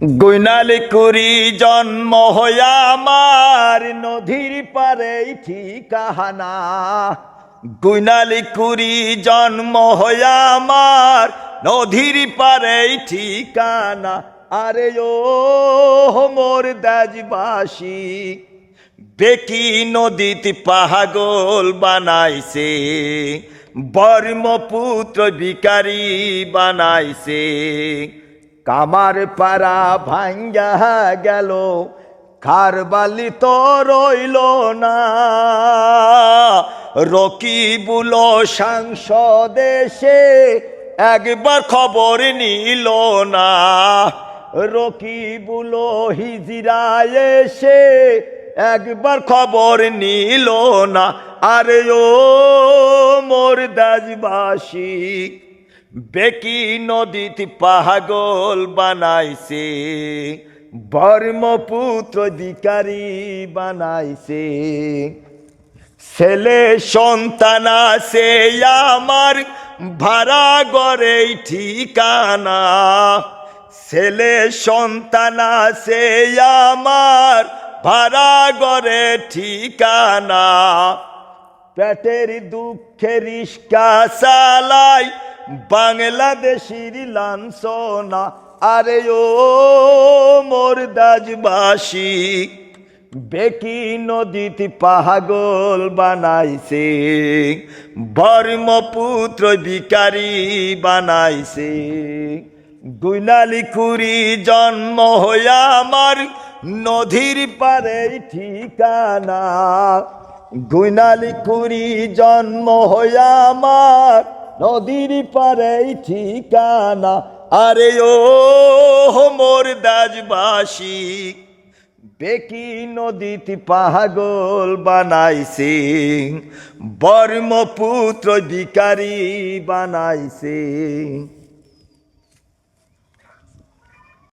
গুইনালি কুরি জন্ম হইয়া আমার নদীর পারে ঠিকাহানা গুইনালি কুরি জন্ম হইয়া আমার নদীর পারে ঠিকানা। আরে ও মোর দাজবাসী বেকি নদীতে পাহাগল বানাইছে, বর্মপুত্র বিকারি বানাইছে। কামার পাড়া ভাঙ্গা গেল, খারবালি তো রইল না। রকিবুল সাংসদেশে একবার খবর নিল না। রকিবুল হিজিরা এসে একবার খবর নিল না। আরে ও মোর দাজবাসী বেকি নদীতে পাহাগল বানাইছে বর্মপুত্র অধিকারী বানাইছে। ছেলে সন্তান আছে আমার, ভাড়া গড়ে ঠিকানা। ছেলে সন্তান আছে আমার, ভাড়া গড়ে ঠিকানা। পেটের দুঃখে রিস্কা চালাই বাংলাদেশির লাঞ্ছনা, আরে ও মোর দাজবাসী বেকি নদীতে পাহাগল বানাইছে বর্মপুত্র বিকারি বানাইছে। গুইনালি কুরি জন্ম হইয়া আমার নদীর পারে ঠিকানা গুইনালি কুরি জন্ম হইয়া আমার নদীর পারে ঠিকানা। আরে ও মোর দাজবাসী বেকি নদীতে পাহাগল বানাইছে বর্মপুত্র বিকারি বানাইছে।